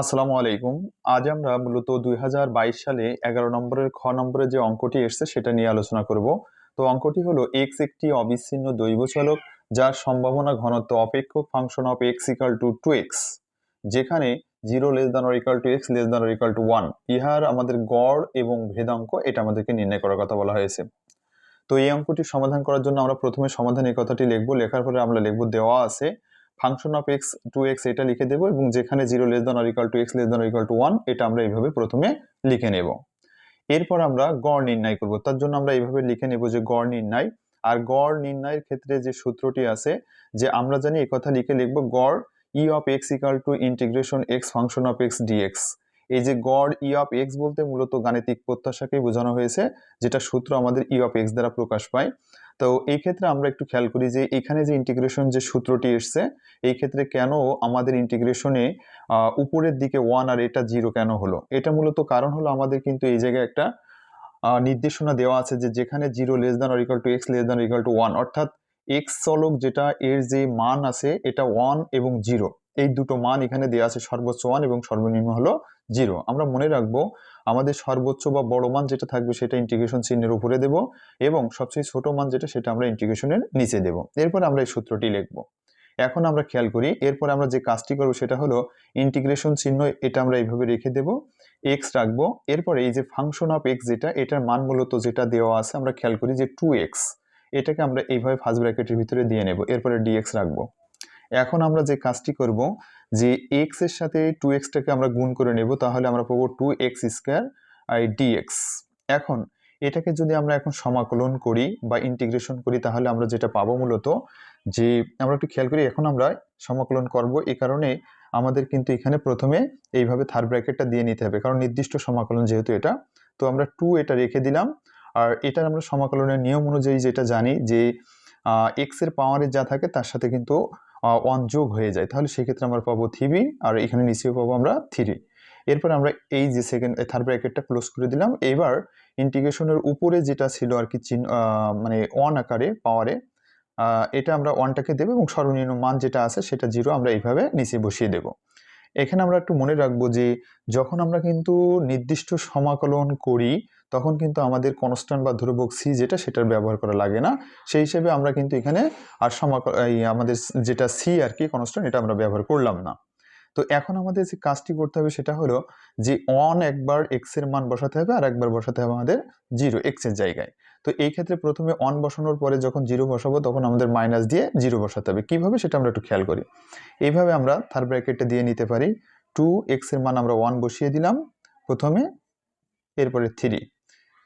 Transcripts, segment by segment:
আসসালামু আলাইকুম। আজ আমরা মূলত দুই হাজার বাইশ সালে এগারো নম্বরের, খ নম্বরের যে অঙ্কটি এসছে সেটা নিয়ে আলোচনা করব। তো অঙ্কটি হলো এক্স একটি অবিচ্ছিন্ন দৈব চলক, যার সম্ভাবনা ঘনত্ব অপেক্ষক function of x equal to two x যেখানে zero less than equal to x less than equal to one ইহার আমাদের গড় এবং ভেদাঙ্ক এটা আমাদেরকে নির্ণয় করার কথা বলা হয়েছে। তো এই অঙ্কটি সমাধান করার জন্য আমরা প্রথমে সমাধান এই কথাটি লিখব, লেখার পরে আমরা লিখব দেওয়া আছে function of x two x এটা লিখে দেবো এবং যেখানে zero less than equal to x less than equal to one এটা আমরা এইভাবে প্রথমে লিখে নেব। এরপর আমরা গড় নির্ণয় করব। তার জন্য আমরা এইভাবে লিখে নেব যে গড় নির্ণয়। আর গড় নির্ণয়ের ক্ষেত্রে যে সূত্রটি আছে, যে আমরা জানি কথা লিখে লিখব, গড় E of x equal to integration x function of x dx এই যে গড় ই অফ এক্স বলতে মূলত গাণিতিক প্রত্যাশাকেই বোঝানো হয়েছে, যেটা সূত্র আমাদের ই অফ এক্স দ্বারা প্রকাশ পায়। তো এই ক্ষেত্রে আমরা একটু খেয়াল করি যে এখানে যে ইন্টিগ্রেশন যে সূত্রটি এসছে, এই ক্ষেত্রে কেন আমাদের ইন্টিগ্রেশনে উপরের দিকে ওয়ান আর এটা জিরো কেন হলো? এটা মূলত কারণ হলো আমাদের কিন্তু এই জায়গায় একটা নির্দেশনা দেওয়া আছে যে যেখানে zero less than R equal to x less than equal to one অর্থাৎ এক্স চলক যেটা এর যে মান আছে, এটা ওয়ান এবং জিরো এই দুটো মান এখানে দেওয়া আছে সর্বোচ্চ ওয়ান এবং সর্বনিম্ন হলো জিরো। আমরা মনে রাখব আমাদের সর্বোচ্চ বা বড় মান যেটা থাকবে সেটা ইন্টিগ্রেশন চিহ্নের উপরে দেব এবং সবচেয়ে ছোট মান যেটা সেটা আমরা ইন্টিগ্রেশনের নিচে দেব। এরপর আমরা এই সূত্রটি লিখব। এখন আমরা খেয়াল করি, এরপর আমরা যে কাজটি করব সেটা হলো ইন্টিগ্রেশন চিহ্ন এটা আমরা এইভাবে রেখে দেব এক্স রাখব, এরপরে এই যে ফাংশন অফ এক্স যেটা, এটার মান মূলত যেটা দেওয়া আছে আমরা খেয়াল করি যে টু এক্স এটাকে আমরা এইভাবে ফার্স্ট ব্র্যাকেটের ভিতরে দিয়ে নেব, এরপরে ডিএক্স রাখব। এখন আমরা যে কাজটি করব, যে এক্সের সাথে টু এক্সটাকে আমরা গুণ করে নেব, তাহলে আমরা পাবো টু এক্স স্কোয়ার আর ডিএক্স এখন, এটাকে যদি আমরা এখন সমাকলন করি বা ইন্টিগ্রেশন করি, তাহলে আমরা যেটা পাবো মূলত, যে আমরা একটু খেয়াল করি, এখন আমরা সমাকলন করব এই কারণে আমাদের কিন্তু এখানে প্রথমে এইভাবে থার্ড ব্র্যাকেটটা দিয়ে নিতে হবে, কারণ নির্দিষ্ট সমাকলন যেহেতু এটা। তো আমরা টু এটা রেখে দিলাম, আর এটার আমরা সমাকলনের নিয়ম অনুযায়ী যেটা জানি, যে এক্সের পাওয়ারে যা থাকে, তার সাথে কিন্তু ওয়ান যোগ হয়ে যায়, তাহলে সেক্ষেত্রে আমরা পাবো থ্রি আর এখানে নিচেও পাবো আমরা থ্রি এরপর আমরা এই যে সেকেন্ড থার্ড ব্র্যাকেটটা ক্লোজ করে দিলাম। এবার ইন্টিগ্রেশনের উপরে যেটা ছিল আর কি চিহ্ন মানে ওয়ান আকারে পাওয়ারে এটা আমরা ওয়ানটাকে দেবো এবং সর্বনিম্ন মান যেটা আছে সেটা জিরো আমরা এইভাবে নিচে বসিয়ে দেব। এখানে আমরা একটু মনে রাখব যে, যখন আমরা কিন্তু নির্দিষ্ট সমাকলন করি, তখন কিন্তু আমাদের কনস্ট্যান্ট বা ধ্রুবক সি যেটা সেটার ব্যবহার করা লাগে না। সেই হিসেবে আমরা কিন্তু এখানে আর সমাকল আমাদের যেটা সি আর কি কনস্ট্যান্ট এটা আমরা ব্যবহার করলাম না। তো এখন আমাদের যে কাজটি করতে হবে সেটা হলো যে অন একবার এক্সের মান বসাতে হবে আর একবার বসাতে হবে আমাদের জিরো এক্সের জায়গায়। তো এই ক্ষেত্রে প্রথমে অন বসানোর পরে যখন জিরো বসাবো তখন আমাদের মাইনাস দিয়ে জিরো বসাতে হবে। কীভাবে সেটা আমরা একটু খেয়াল করি। এইভাবে আমরা থার্ড ব্র্যাকেটটা দিয়ে নিতে পারি। টু এক্সের মান আমরা ওয়ান বসিয়ে দিলাম প্রথমে, এরপরে থ্রি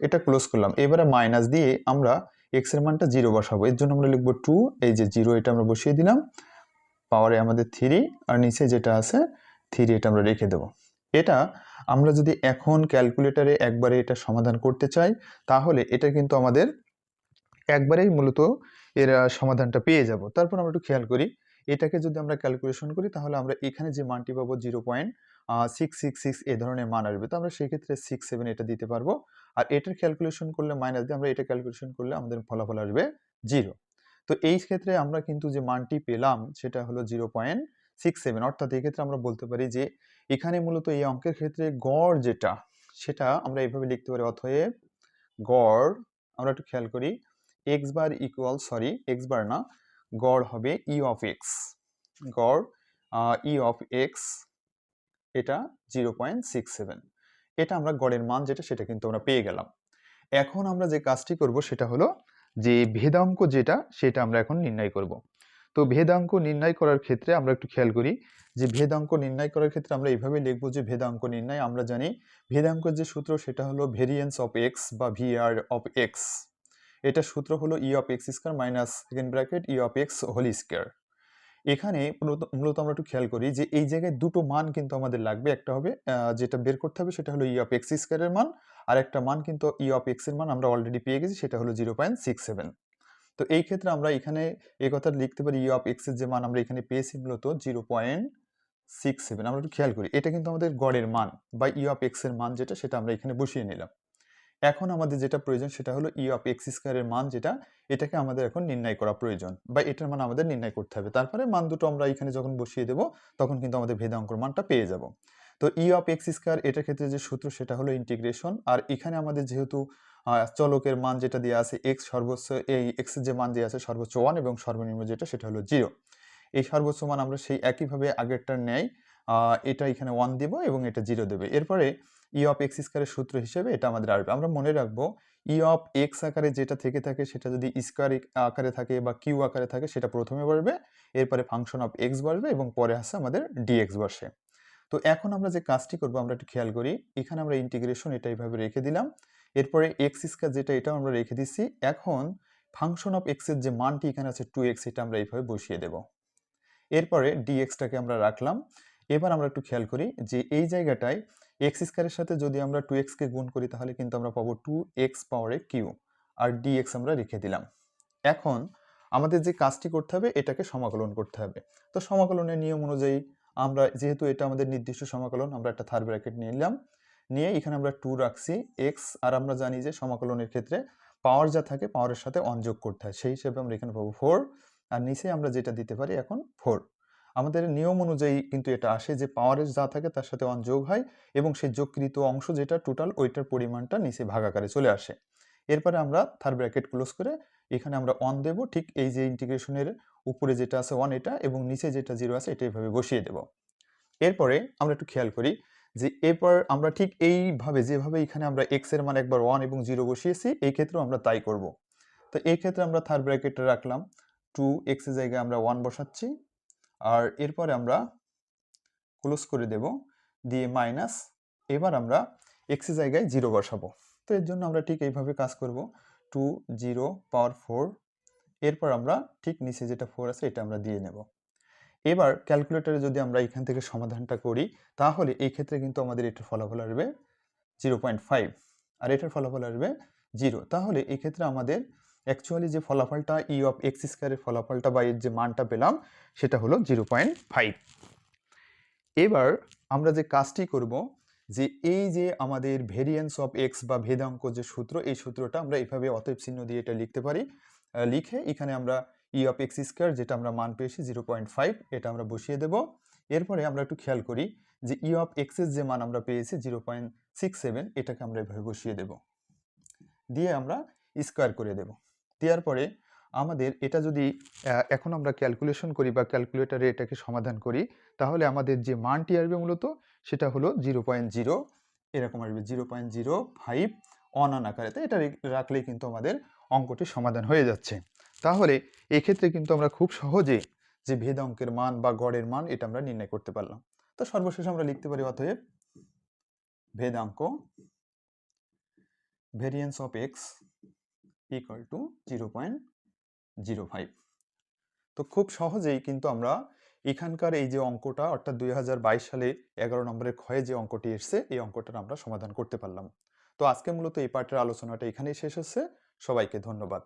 এটা ক্লোজ করলাম। এবারে মাইনাস দিয়ে আমরা এক্সের মানটা জিরো বসাবো। এর জন্য আমরা লিখব টু এই যে জিরো এটা আমরা বসিয়ে দিলাম। পাওয়ারে আমাদের থ্রি আর নিচে যেটা আছে থ্রি এটা আমরা রেখে দেব। এটা আমরা যদি এখন ক্যালকুলেটারে একবারে এটা সমাধান করতে চাই, তাহলে এটা কিন্তু আমাদের একবারেই মূলত এর সমাধানটা পেয়ে যাব। তারপর আমরা একটু খেয়াল করি, এটাকে যদি আমরা ক্যালকুলেশন করি, তাহলে আমরা এখানে যে মানটি পাবো zero point six six six এ ধরনের মান আসবে। তো আমরা সেই ক্ষেত্রে সিক্স সেভেন এটা দিতে পারব। আর এটার ক্যালকুলেশন করলে মাইনাস দিয়ে আমরা এটা ক্যালকুলেশন করলে আমাদের ফলাফল আসবে জিরো তো এই ক্ষেত্রে আমরা কিন্তু যে মানটি পেলাম, সেটা হলো জিরো পয়েন্ট সিক্স সেভেন। অর্থাৎ এই ক্ষেত্রে আমরা বলতে পারি যে, এখানে মূলত এই অঙ্কের ক্ষেত্রে গড় যেটা, সেটা আমরা এইভাবে লিখতে পারি অথব গড়, আমরা একটু খেয়াল করি X bar equal sorry X bar না, গড় হবে ই অফ এক্স গড় ই অফ এক্স এটা জিরো পয়েন্ট সিক্স সেভেন। এটা আমরা গড়ের মান যেটা, সেটা কিন্তু আমরা পেয়ে গেলাম। এখন আমরা যে কাজটি করব, সেটা হলো যে ভেদাঙ্ক যেটা, সেটা আমরা এখন নির্ণয় করব। তো ভেদাঙ্ক নির্ণয় করার ক্ষেত্রে আমরা একটু খেয়াল করি যে ভেদাঙ্ক নির্ণয় করার ক্ষেত্রে আমরা এইভাবে লিখব যে ভেদাঙ্ক নির্ণয় আমরা জানি ভেদাঙ্কের যে সূত্র সেটা হলো ভেরিয়েন্স অফ এক্স বা ভিআর অফ এক্স এটা সূত্র হলো E of X square minus second bracket E of X whole square এখানে মূলত আমরা একটু খেয়াল করি যে এই জায়গায় দুটো মান কিন্তু আমাদের লাগবে। একটা হবে যেটা বের করতে হবে, সেটা হলো ই অফ এক্স স্কোয়ারের মান, আর একটা মান কিন্তু ই অফ এক্সের মান আমরা অলরেডি পেয়ে গেছি, সেটা হলো জিরো পয়েন্ট সিক্স সেভেন তো এই ক্ষেত্রে আমরা এখানে এই কথা লিখতে পারি ই অফ এক্সের যে মান আমরা এখানে পেয়েছি মূলত জিরো পয়েন্ট সিক্স সেভেন আমরা একটু খেয়াল করি, এটা কিন্তু আমাদের গড়ের মান বা ই অফ এক্সের মান যেটা, সেটা আমরা এখানে বসিয়ে নিলাম। এখন আমাদের যেটা প্রয়োজন সেটা হলো ই অফ এক্স স্কোয়ারের মান যেটা এটাকে আমাদের এখন নির্ণয় করা প্রয়োজন বা এটার মান আমাদের নির্ণয় করতে হবে। তারপরে মান দুটো আমরা এখানে যখন বসিয়ে দেব তখন কিন্তু আমাদের ভেদাঙ্কর মানটা পেয়ে যাব। তো ই অফ এক্স স্কোয়ার এটার ক্ষেত্রে যে সূত্র সেটা হলো ইন্টিগ্রেশন আর এখানে আমাদের যেহেতু চলকের মান যেটা দেওয়া আছে এক্স সর্বোচ্চ এই এক্সের যে মান দেওয়া আছে সর্বোচ্চ ওয়ান এবং সর্বনিম্ন যেটা সেটা হলো জিরো এই সর্বোচ্চ মান আমরা সেই একইভাবে আগেরটার ন্যায় আহ, এটা এখানে ওয়ান দিব এবং এটা জিরো দেবে। এরপরে ই অফ এক্স স্কোয়ারের সূত্র হিসেবে এটা আমাদের আসবে। আমরা মনে রাখব ই অফ এক্স আকারে যেটা থেকে থাকে সেটা যদি স্কোয়ার আকারে থাকে বা কিউ আকারে থাকে সেটা প্রথমে বাড়বে, এরপরে ফাংশন অফ এক্স বাড়বে এবং পরে আসে আমাদের ডিএক্স বসে। তো এখন আমরা যে কাজটি করব, আমরা একটু খেয়াল করি, এখানে আমরা ইন্টিগ্রেশন এটা এইভাবে রেখে দিলাম। এরপরে এক্স স্কোয়ার যেটা এটাও আমরা রেখে দিচ্ছি। এখন ফাংশন অফ এক্সের যে মানটি এখানে আছে টু এক্স এটা আমরা এইভাবে বসিয়ে দেব। এরপরে ডিএক্সটাকে আমরা রাখলাম। এবার আমরা একটু খেয়াল করি যে এই জায়গাটায় এক্স স্কোয়ারের সাথে যদি আমরা টু এক্সকে গুণ করি, তাহলে কিন্তু আমরা পাবো টু এক্স পাওয়ারে কিউ আর ডিএক্স আমরা রেখে দিলাম। এখন আমাদের যে কাজটি করতে হবে, এটাকে সমাকলন করতে হবে। তো সমাকলনের নিয়ম অনুযায়ী আমরা, যেহেতু এটা আমাদের নির্দিষ্ট সমাকলন, আমরা একটা থার্ড ব্র্যাকেট নিয়ে নিলাম। নিয়ে এখানে আমরা টু রাখছি এক্স আর আমরা জানি যে সমাকলনের ক্ষেত্রে পাওয়ার যা থাকে পাওয়ারের সাথে অনযোগ করতে হয়। সেই হিসেবে আমরা এখানে পাবো ফোর আর নিচে আমরা যেটা দিতে পারি এখন ফোর আমাদের নিয়ম অনুযায়ী কিন্তু এটা আসে যে পাওয়ারের যা থাকে তার সাথে অন যোগ হয় এবং সেই যোগকৃত অংশ যেটা টোটাল ওইটার পরিমাণটা নিচে ভাগাকারে চলে আসে। এরপরে আমরা থার্ড ব্র্যাকেট ক্লোজ করে এখানে আমরা অন দেব, ঠিক এই যে ইন্টিগ্রেশনের উপরে যেটা আছে ওয়ান এটা এবং নিচে যেটা জিরো আছে এটা এইভাবে বসিয়ে দেব। এরপরে আমরা একটু খেয়াল করি যে এরপর আমরা ঠিক এইভাবে যেভাবে এখানে আমরা এক্সের মান একবার ওয়ান এবং জিরো বসিয়েছি, এই ক্ষেত্রেও আমরা তাই করব। তো এই ক্ষেত্রে আমরা থার্ড ব্র্যাকেটে রাখলাম। টু এক্সের জায়গায় আমরা ওয়ান বসাচ্ছি। আর এরপরে আমরা ক্লোজ করে দেব, দিয়ে মাইনাস এবার আমরা এক্সের জায়গায় জিরো বসাবো। তো এর জন্য আমরা ঠিক এইভাবে কাজ করব টু জিরো পাওয়ার ফোর এরপর আমরা ঠিক নিচে যেটা ফোর আছে এটা আমরা দিয়ে নেব। এবার ক্যালকুলেটরে যদি আমরা এখান থেকে সমাধানটা করি, তাহলে এই ক্ষেত্রে কিন্তু আমাদের এটার ফলাফল আসবে জিরো পয়েন্ট ফাইভ আর এটার ফলাফল আসবে জিরো তাহলে এক্ষেত্রে আমাদের অ্যাকচুয়ালি যে ফলাফলটা ই অফ এক্স স্কোয়ারের ফলাফলটা বা এর যে মানটা পেলাম, সেটা হলো জিরো পয়েন্ট ফাইভ এবার আমরা যে কাজটি করব, যে এই যে আমাদের ভেরিয়েন্স অফ এক্স বা ভেদাঙ্ক যে সূত্র, এই সূত্রটা আমরা এইভাবে অতএব চিহ্ন দিয়ে এটা লিখতে পারি। লিখে এখানে আমরা ই অফ এক্স স্কোয়ার যেটা আমরা মান পেয়েছি জিরো পয়েন্ট ফাইভ এটা আমরা বসিয়ে দেব। এরপরে আমরা একটু খেয়াল করি যে ই অফ এক্সের যে মান আমরা পেয়েছি জিরো পয়েন্ট সিক্স সেভেন এটাকে আমরা এভাবে বসিয়ে দেব। দিয়ে আমরা স্কোয়ার করে দেব। দেওয়ার পরে আমাদের এটা যদি এখন আমরা ক্যালকুলেশন করি বা ক্যালকুলেটারে এটাকে সমাধান করি, তাহলে আমাদের যে মানটি আসবে মূলত সেটা হলো জিরো পয়েন্ট জিরো এরকম আসবে জিরো পয়েন্ট জিরো ফাইভ অনান আকারে। এটা রাখলেই কিন্তু আমাদের অঙ্কটি সমাধান হয়ে যাচ্ছে। তাহলে এক্ষেত্রে কিন্তু আমরা খুব সহজে যে ভেদ অঙ্কের মান বা গড়ের মান এটা আমরা নির্ণয় করতে পারলাম। তো সর্বশেষ আমরা লিখতে পারি অতএব ভেদাঙ্ক variance of X equal to zero point zero five তো খুব সহজেই কিন্তু আমরা এখানকার এই যে অঙ্কটা, অর্থাৎ দুই হাজার বাইশ সালে এগারো নম্বরের ক্ষয়ে যে অঙ্কটি এসছে, এই অঙ্কটার আমরা সমাধান করতে পারলাম। তো আজকে মূলত এই পার্টের আলোচনাটা এখানেই শেষ হচ্ছে। সবাইকে ধন্যবাদ।